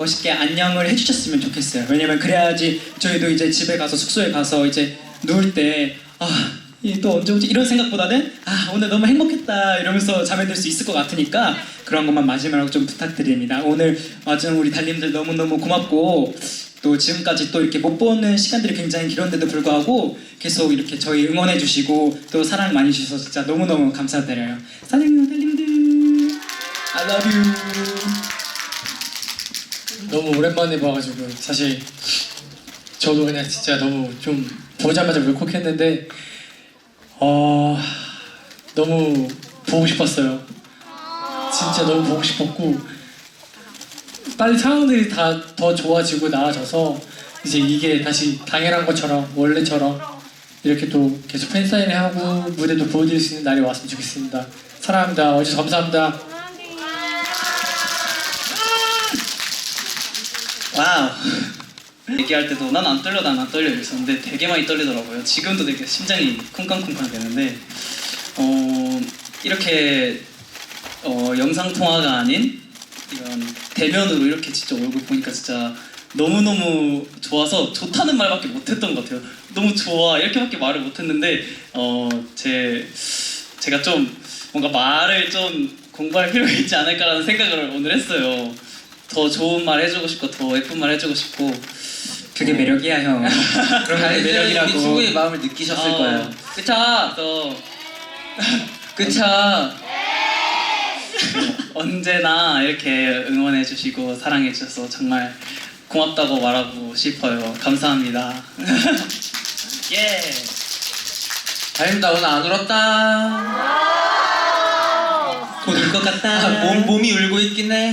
멋있게 안녕을 해주셨으면 좋겠어요. 왜냐면 그래야지 저희도 이제 집에 가서 숙소에 가서 이제 누울 때 아, 이또 언제 오지? 이런 생각보다는 아, 오늘 너무 행복했다 이러면서 잠에 들 수 있을 것 같으니까 그런 것만 마지막으로 좀 부탁드립니다. 오늘 와준 우리 달님들 너무 너무 고맙고 또 지금까지 또 이렇게 못 보는 시간들이 굉장히 길었는데도 불구하고 계속 이렇게 저희 응원해 주시고 또 사랑 많이 주셔서 진짜 너무 너무 감사드려요. 사랑해요 달님들. I love you. 너무 오랜만에 봐가지고 사실 저도 그냥 진짜 너무 좀 보자마자 울컥했는데 어 너무 보고 싶었어요. 진짜 너무 보고 싶었고 빨리 상황들이 다 더 좋아지고 나아져서 이제 이게 다시 당연한 것처럼 원래처럼 이렇게 또 계속 팬사인회 하고 무대도 보여드릴 수 있는 날이 왔으면 좋겠습니다. 사랑합니다. 어제 감사합니다. 얘기할 때도 난 안 떨려 난 안 떨려 이랬었는데 되게 많이 떨리더라고요. 지금도 되게 심장이 쿵쾅쿵쾅 되는데 어 이렇게 어 영상 통화가 아닌 이런 대면으로 이렇게 진짜 얼굴 보니까 진짜 너무 너무 좋아서 좋다는 말밖에 못했던 것 같아요. 너무 좋아 이렇게밖에 말을 못했는데 어 제 제가 좀 뭔가 말을 좀 공부할 필요가 있지 않을까라는 생각을 오늘 했어요. 더 좋은 말 해주고 싶고 더 예쁜 말 해주고 싶고 그게 매력이야 형. 그런 게 우리 매력이라고. 친구의 마음을 느끼셨을 어, 거예요. 그쵸? 또 그쵸? 언제나 이렇게 응원해 주시고 사랑해 주셔서 정말 고맙다고 말하고 싶어요. 감사합니다. 예. 다행이다 오늘 안 울었다. 곧올것 같다. 아, 몸, 몸이 울고 있긴 해.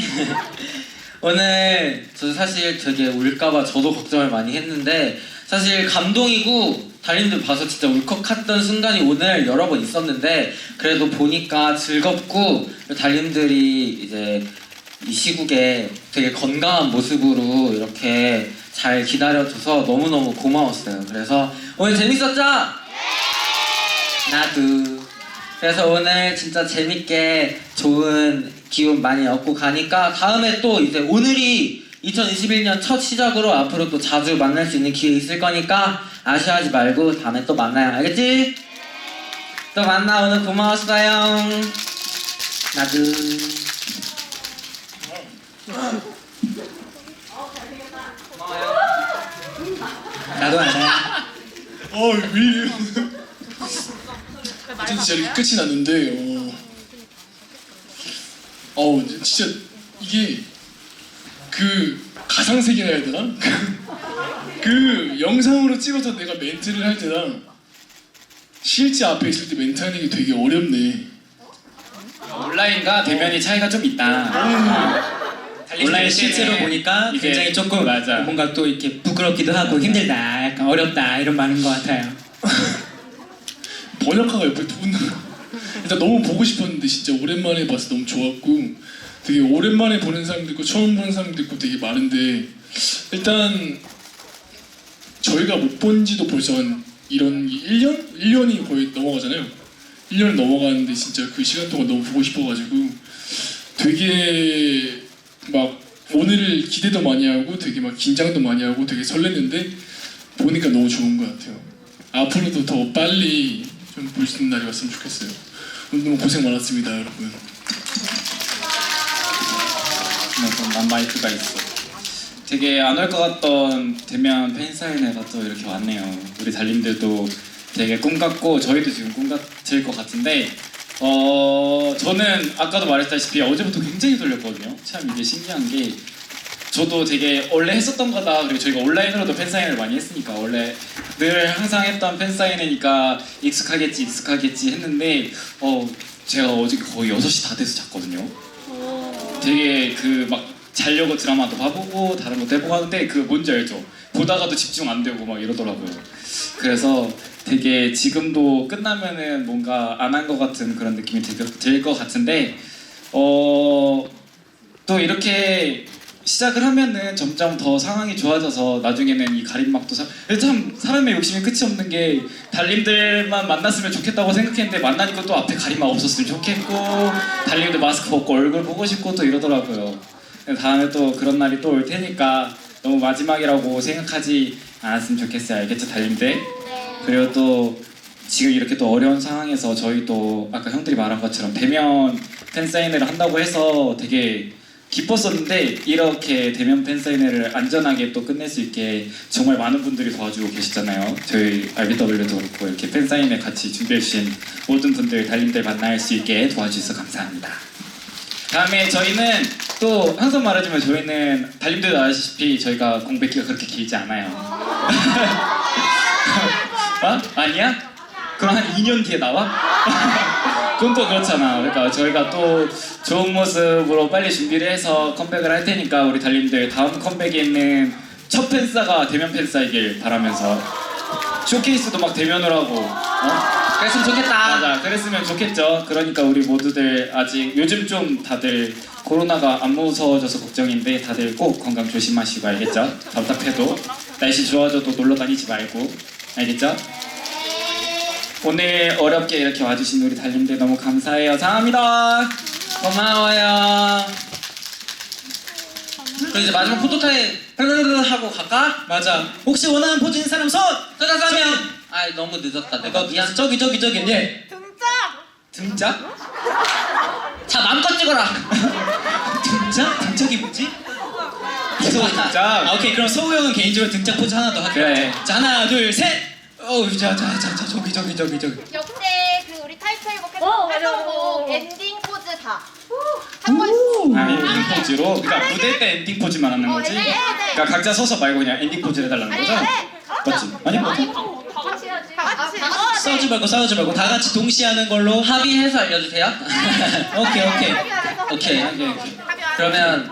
오늘 저 사실 되게 울까봐 저도 걱정을 많이 했는데 사실 감동이고 달님들 봐서 진짜 울컥했던 순간이 오늘 여러 번 있었는데 그래도 보니까 즐겁고 달님들이 이제 이 시국에 되게 건강한 모습으로 이렇게 잘 기다려줘서 너무너무 고마웠어요. 그래서 오늘 재밌었죠? 나도. 그래서 오늘 진짜 재밌게 좋은 기운 많이 얻고 가니까 다음에 또 이제 오늘이 2021년 첫 시작으로 앞으로 또 자주 만날 수 있는 기회 있을 거니까 아쉬워하지 말고 다음에 또 만나요. 알겠지? 또 만나 오늘 고마웠어요. 나도. 나도 알아. 어, 왜 이래요? 진짜 이렇게 끝이 났는데, 어. 어우, 진짜 이게 그 가상 세계라 해야 되나? 그, 그 영상으로 찍어서 내가 멘트를 할 때랑 실제 앞에 있을 때 멘트 하는 게 되게 어렵네. 온라인과 대면이 차이가 좀 있다. 온라인 실제로 때는 보니까 이게- 굉장히 조금 맞아. 뭔가 또 이렇게 부끄럽기도 하고 힘들다, 약간 어렵다 이런 말인 것 같아요. 번역가가 옆에 두 분 일단 너무 보고 싶었는데 진짜 오랜만에 봐서 너무 좋았고 되게 오랜만에 보는 사람도 있고 처음 보는 사람도 있고 되게 많은데 일단 저희가 못 본 지도 벌써 한 이런 1년? 1년이 거의 넘어가잖아요. 1년이 넘어가는데 진짜 그 시간 동안 너무 보고 싶어가지고 되게 막 오늘을 기대도 많이 하고 되게 막 긴장도 많이 하고 되게 설렜는데 보니까 너무 좋은 것 같아요. 앞으로도 더 빨리 좀볼수 있는 날이 왔으면 좋겠어요. 오늘 너무 고생 많았습니다, 여러분. 난 마이크가 있어. 되게 안 올 것 같던 대면 팬사인회가 또 이렇게 왔네요. 우리 달님들도 되게 꿈 같고 저희도 지금 꿈 같을 것 같은데 어 저는 아까도 말했다시피 어제부터 굉장히 떨렸거든요. 참 이게 신기한 게 저도 되게 원래 했었던 거다 그리고 저희가 온라인으로도 팬사인회를 많이 했으니까 원래 늘 항상 했던 팬사인회니까 익숙하겠지 익숙하겠지 했는데 어 제가 어제 거의 6시 다 돼서 잤거든요. 되게 그 막 자려고 드라마도 봐보고 다른 것도 해보고 하는데 그 뭔지 알죠? 보다가도 집중 안 되고 막 이러더라고요. 그래서 되게 지금도 끝나면은 뭔가 안 한 것 같은 그런 느낌이 들 것 같은데 어 또 이렇게 시작을 하면은 점점 더 상황이 좋아져서 나중에는 이 가림막도 사... 참 사람의 욕심이 끝이 없는 게 달님들만 만났으면 좋겠다고 생각했는데 만나니까 또 앞에 가림막 없었으면 좋겠고 달님들 마스크 벗고 얼굴 보고 싶고 또 이러더라고요. 다음에 또 그런 날이 또 올 테니까 너무 마지막이라고 생각하지 않았으면 좋겠어요. 알겠죠, 달님들? 그리고 또 지금 이렇게 또 어려운 상황에서 저희 또 아까 형들이 말한 것처럼 대면 팬사인회를 한다고 해서 되게 기뻤었는데 이렇게 대면 팬사인회를 안전하게 또 끝낼 수 있게 정말 많은 분들이 도와주고 계시잖아요. 저희 RBW도 그렇고 이렇게 팬사인회 같이 준비해 주신 모든 분들 달님들 만날 수 있게 도와주셔서 감사합니다. 다음에 저희는 또 항상 말하지만 저희는 달님들도 아시다시피 저희가 공백기가 그렇게 길지 않아요. 어? 아니야? 그럼 한 2년 뒤에 나와? 그건 또 그렇잖아. 그러니까 저희가 또 좋은 모습으로 빨리 준비를 해서 컴백을 할 테니까 우리 달님들 다음 컴백에는 첫 팬싸가 대면 팬싸이길 바라면서 쇼케이스도 막 대면으로 하고 어? 그랬으면 좋겠다. 맞아 그랬으면 좋겠죠 그러니까 우리 모두들 아직 요즘 좀 다들 코로나가 안 무서워져서 걱정인데 다들 꼭 건강 조심하시고 알겠죠? 답답해도 날씨 좋아져도 놀러 다니지 말고 알겠죠? 오늘 어렵게 이렇게 와주신 우리 달님들 너무 감사해요 사랑합니다 고마워요. 그럼 이제 마지막 포토타임 하고 갈까? 맞아. 혹시 원하는 포즈 있는 사람 손. 짜자자면 아 너무 늦었다 내가 미안 저기 저기 저기 예. 등짝! 등짝? 자 마음껏 찍어라 등짝? 등짝이 뭐지? 이거 등짝. 아 오케이 그럼 서우 형은 개인적으로 등짝 포즈 하나 더 할게요. 그래. 자 하나 둘 셋. 어우 자자자 자, 저기 저기 저기 저기. 역대 그 우리 타이틀곡 어, 맞아, 활동곡 맞아. 엔딩 포즈 다. 한 번씩. 아 엔딩 포즈로 그러니까 무대 때 엔딩 포즈만 하는 어, 거지? 네, 네, 네. 그러니까 각자 서서 말고 그냥 엔딩 포즈를 해달라는 거죠? 네. 맞지? 아니 뭐 다 같이 해야지. 다 같이. 아, 어, 네. 싸우지 말고 싸우지 말고 다 같이 동시에 하는 걸로. 합의해서 알려주세요 오케이 오케이. 오케이 오케이. 그러면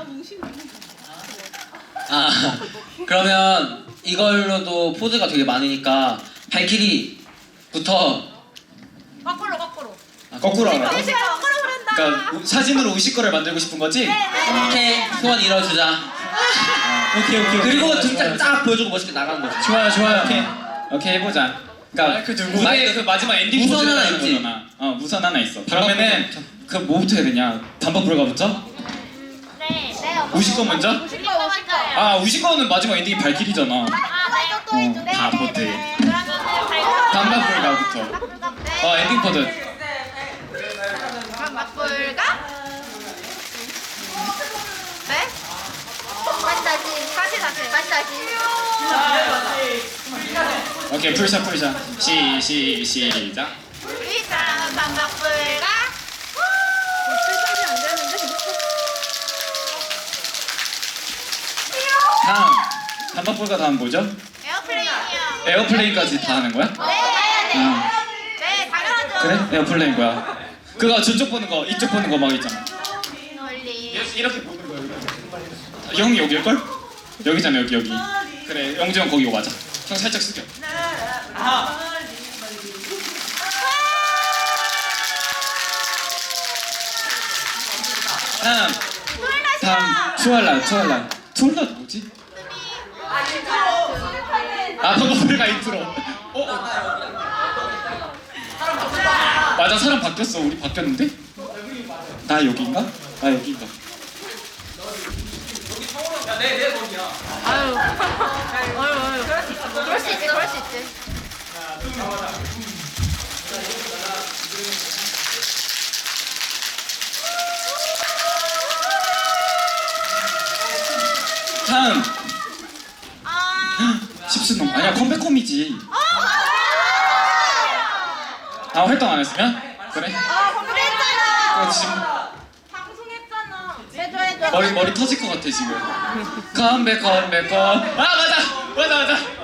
아 그러면 이걸로도 포즈가 되게 많으니까 발키리부터 거꾸로 거꾸로. 거꾸로 하라고? 거꾸로 그런다. 그러니까 우- 사진으로 우시 거를 만들고 싶은 거지? 오케이 소원 이뤄주자 오케이 오케이. 오케이. 그리고 등짝. 딱 보여주고 멋있게 나가는 거지 좋아요 좋아요 오케이. 오케이 해보자 그러니까 마이크 들고. 무대 그 마지막 엔딩 무선 포즈를 하나 하는 있지? 거잖아 어 무선 하나 있어 그러면은 그 뭐부터 해야 되냐 단박 불가부터? 네. 네. 우시 거 먼저? 우시 거 우시 거. 아 우시 거는 마지막 엔딩이 발길이잖아 아, 맞아 또 어, 해줘. 네. 바보들. 네, 네. 그러면은 단박 불가부터 네. 어 엔딩 그럼 맞불가? 네? 다시 다시 다시 다시 다시 다시 오케이 풀샷 풀샷 시, 시, 시작 우리 사랑은 반박불가? 다음 단박 불가 다음 뭐죠? 에어플레인이요 에어플레인까지 다 하는 거야? 네. 네 당연하죠. 그래? 에어플레인 거야. 그거 저쪽 보는 거 이쪽 보는 거 막 있잖아. 이렇게 보는 거야 이렇게. 형이 여기일 걸? 여기잖아 여기 여기. 그래 영재 형 거기 맞아 형 살짝 숙여. 다음. 다음. 투알라 투알라 투알라. 뭐지? 아 버버블가 인트로 어? 맞아 사람 바뀌었어 우리 바뀌었는데? 나 여기인가? 나 여기인가? 그럴 수 있지 그럴 수 있지 다음 아 10수능 아니야 컴백홈이지 아 활동 안 했으면? 그래? 그랬잖아. 어, 지금 방송했잖아. 해줘 해줘. 머리 머리 터질 것 같아 지금. 컴백 컴백 컴아 맞아. 맞아 맞아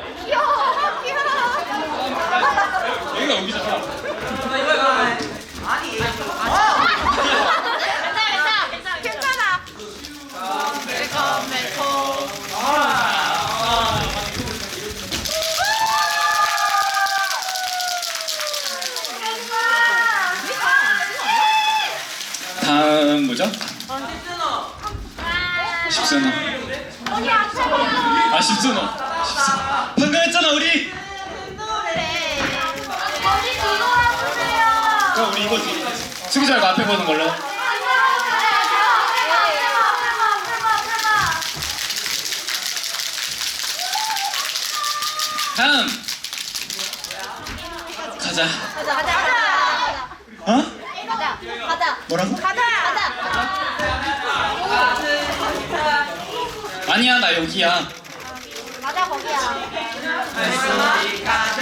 아 10전어 방금 했잖아 우리. 그럼 우리 이거 승자 이거 앞에 보는 걸로. 다음. 가자. 어? 뭐라고? 아니야 나 여기야. 가자 거기야. 다음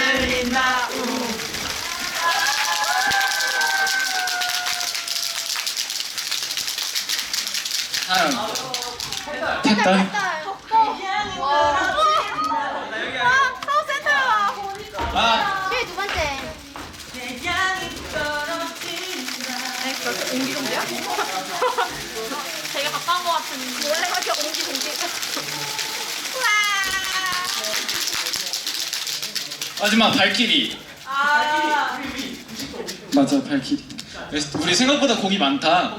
됐다. 와. 아두 번째. 옹기종기야? 되게 가까운 것 같은. 원래 그렇게 옹기종기 우와 마지막 발키리. 맞아 발키리. 우리 생각보다 곡이 많다.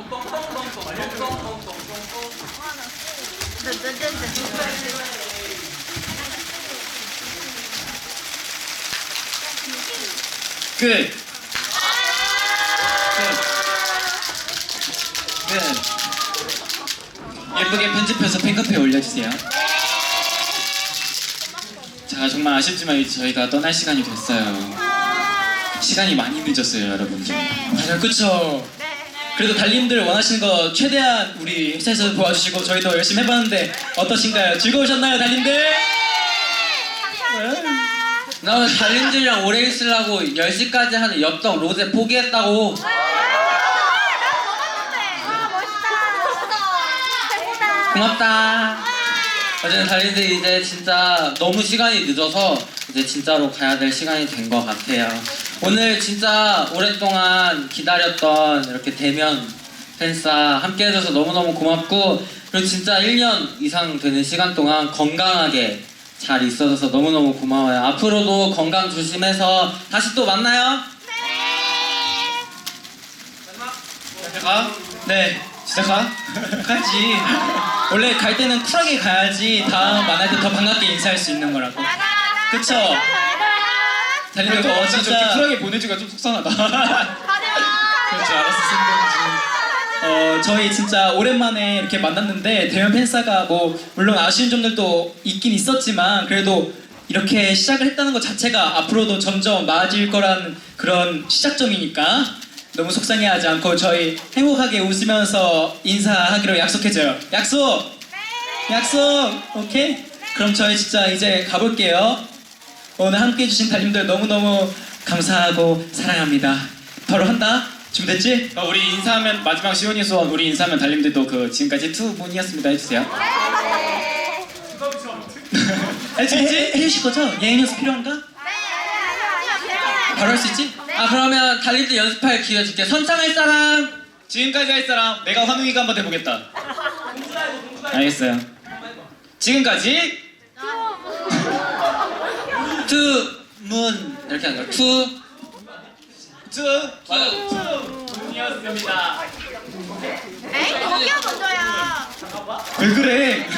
끝. 끝. 끝. 예쁘게 편집해서 팬카페에 올려주세요. 자 정말 아쉽지만 이제 저희가 떠날 시간이 됐어요. 시간이 많이 늦었어요, 여러분. 맞아 그쵸. 그래도 달님들 원하시는 거 최대한 우리 회사에서 도와주시고 저희도 열심히 해봤는데 어떠신가요? 즐거우셨나요 달님들? 나 오늘 달님들이랑 오래 있으려고 10시까지 하는 엽떡 로제 포기했다고. 아 멋있다. 최고다. 고맙다 어쨌든 달님들 이제 진짜 너무 시간이 늦어서 이제 진짜로 가야 될 시간이 된 것 같아요 오늘 진짜 오랫동안 기다렸던 이렇게 대면 팬싸 함께 해줘서 너무너무 고맙고 그리고 진짜 1년 이상 되는 시간 동안 건강하게 잘 있어줘서 너무너무 고마워요 앞으로도 건강 조심해서 다시 또 만나요 가? 네. 진짜 가? 가야지. 원래 갈 때는 쿨하게 가야지 다음 만날 때 더 반갑게 인사할 수 있는 거라고. 그쵸? 달님들 그래도 어 어제 저렇게 진짜 쿨하게 보내주기가 좀 속상하다. 그렇지 알았어 승동지. 어 저희 진짜 오랜만에 이렇게 만났는데 대면 팬사가 뭐 물론 아쉬운 점들도 있긴 있었지만 그래도 이렇게 시작을 했다는 것 자체가 앞으로도 점점 나아질 거란 그런 시작점이니까 너무 속상해하지 않고 저희 행복하게 웃으면서 인사하기로 약속해줘요. 약속. 약속. 오케이. 그럼 저희 진짜 이제 가볼게요. 오늘 함께 해주신 달님들 너무너무 감사하고 사랑합니다. 바로 한다. 준비됐지? 어, 우리 인사하면 마지막 시온이 소원 우리 인사하면 달님들도 그 지금까지 투문이었습니다 해주세요. 할수 있지? 해주실 거죠? 예행 연습 필요한가? 바로 할 수 있지? 아 그러면 달리들 연습할 기회 줄게. 선창할 사람. 지금까지 할 사람 내가 환웅이가 한번 해보겠다. 알겠어요. 지금까지? 투문. 이렇게 하는 거야. 투투 맞아 투문이었습니다. 에이 거기가 먼저야 왜 그래?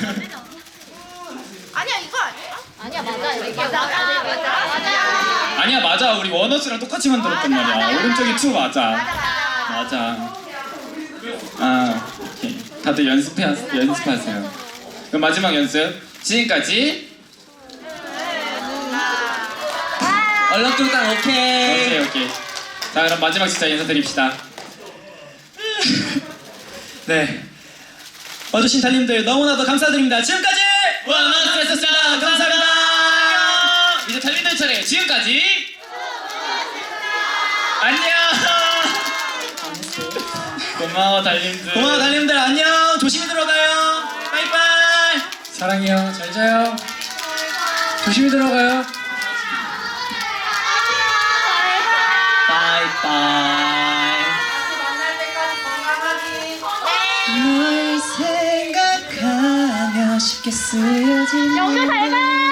아니야 이거 아니야? 아니야 맞아 이게 맞아 아 아니야 맞아 우리 원어스랑 똑같이 만들었단 말이야. 오른쪽이 투 맞아. 맞아 맞아. 아 오케이. 다들 연습해 연습하세요. 그럼 마지막 연습 지금까지 얼렁뚱땅 오케이 오케이 오케이. 자 그럼 마지막 진짜 인사드립시다. 네. 와주신 달님들 너무나도 감사드립니다. 지금까지 원어스였습니다. 감사합니다. 이제 달리들 차례. 지금까지. 안녕. 고마워 달님들. 고마워 달님들 안녕. 조심히 들어가요. 바이바이. 사랑해요 잘 자요 조심히 들어가요 바이바이. 널 생각하며 쉽게 쓰여진 영주 잘 가.